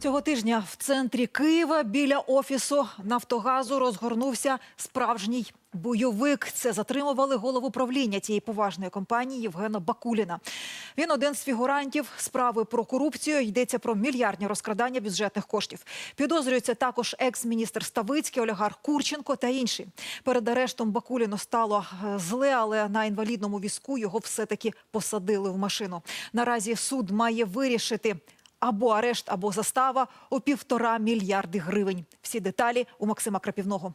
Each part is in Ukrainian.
Цього тижня в центрі Києва біля офісу Нафтогазу розгорнувся справжній бойовик. Це затримували голову правління цієї поважної компанії Євгена Бакуліна. Він один з фігурантів справи про корупцію. Йдеться про мільярдні розкрадання бюджетних коштів. Підозрюється також екс-міністр Ставицький, олігарх Курченко та інші. Перед арештом Бакуліну стало е, зле, але на інвалідному візку його все-таки посадили в машину. Наразі суд має вирішити. Або арешт, або застава у півтора мільярди гривень. Всі деталі у Максима Крапівного.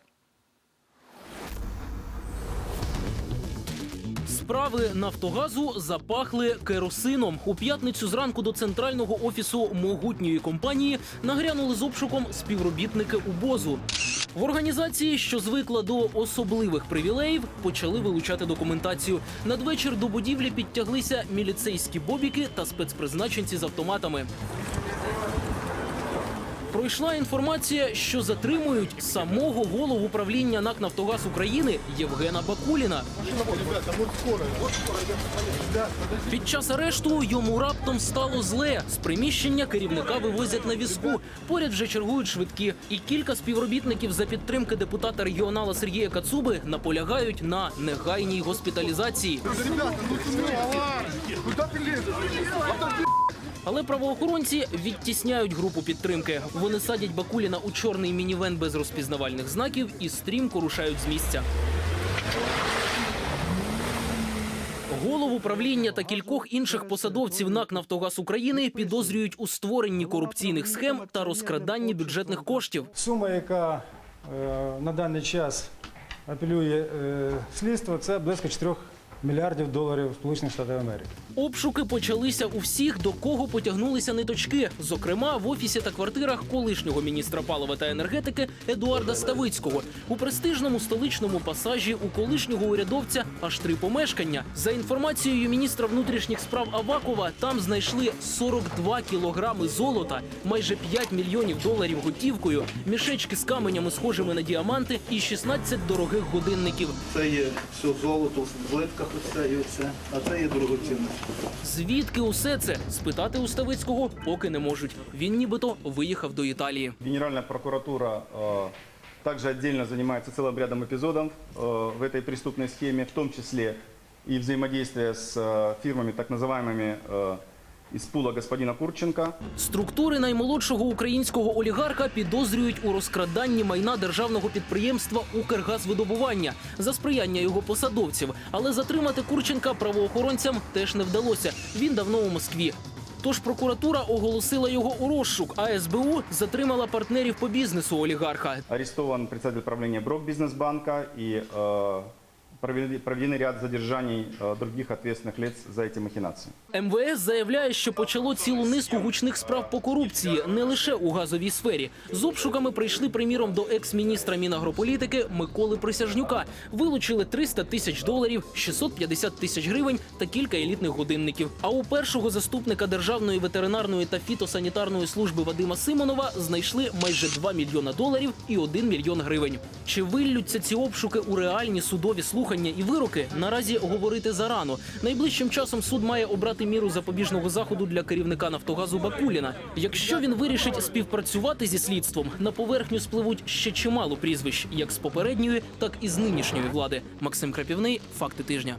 Справи Нафтогазу запахли керосином. У п'ятницю зранку до центрального офісу могутньої компанії нагрянули з обшуком співробітники УБОЗу. В організації, що звикла до особливих привілеїв, почали вилучати документацію. Надвечір до будівлі підтяглися міліцейські бобіки та спецпризначенці з автоматами. Пройшла інформація, що затримують самого голову правління НАК «Нафтогаз України Євгена Бакуліна. Під час арешту йому раптом стало зле. З приміщення керівника вивозять на візку. Поряд вже чергують швидкі. І кілька співробітників за підтримки депутата регіонала Сергія Кацуби наполягають на негайній госпіталізації. Але правоохоронці відтісняють групу підтримки. Вони садять Бакуліна у чорний мінівен без розпізнавальних знаків і стрімко рушають з місця. Голову правління та кількох інших посадовців НАК «Нафтогаз України підозрюють у створенні корупційних схем та розкраданні бюджетних коштів. Сума, яка е, на даний час апелює е, слідство, це близько 4 мільярдів доларів Сполучених Штатів Америки. Обшуки почалися у всіх, до кого потягнулися ниточки. Зокрема, в офісі та квартирах колишнього міністра палива та енергетики Едуарда Ставицького. У престижному столичному пасажі у колишнього урядовця аж три помешкання. За інформацією міністра внутрішніх справ Авакова, там знайшли 42 кілограми золота, майже 5 мільйонів доларів готівкою, мішечки з каменями, схожими на діаманти, і 16 дорогих годинників. Це є все золото в злитках, оце і оце, а це є дорогоцінне. Звідки усе це спитати у Ставицького поки не можуть. Він нібито виїхав до Італії. Генеральная прокуратура э, также отдельно занимается целым рядом эпизодов э, в этой преступной схеме, в том числе и взаимодействие с э, фирмами, так называемыми э, из пула господина Курченко. Структури наймолодшого українського олігарха підозрюють у розкраданні майна державного підприємства Укргазвидобування за сприяння його посадовців. Але затримати Курченка правоохоронцям теж не вдалося. Він давно у Москві. Тож прокуратура оголосила його у розшук, а СБУ затримала партнерів по бізнесу олігарха. Арестован председатель правления Брок Бизнесбанка и э, провели- проведены ряд задержаний э, других ответственных лиц за эти махинации. МВС заявляє, що почало цілу низку гучних справ по корупції не лише у газовій сфері. З обшуками прийшли приміром до екс-міністра Мінагрополітики Миколи Присяжнюка. Вилучили 300 тисяч доларів, 650 тисяч гривень та кілька елітних годинників. А у першого заступника державної ветеринарної та фітосанітарної служби Вадима Симонова знайшли майже 2 мільйона доларів і 1 мільйон гривень. Чи виллються ці обшуки у реальні судові Слухання і вироки? Наразі говорити зарано. Найближчим часом суд має обрати міру запобіжного заходу для керівника Нафтогазу Бакуліна. Якщо він вирішить співпрацювати зі слідством, на поверхню спливуть ще чимало прізвищ, як з попередньої, так і з нинішньої влади. Максим Крапівний, факти тижня.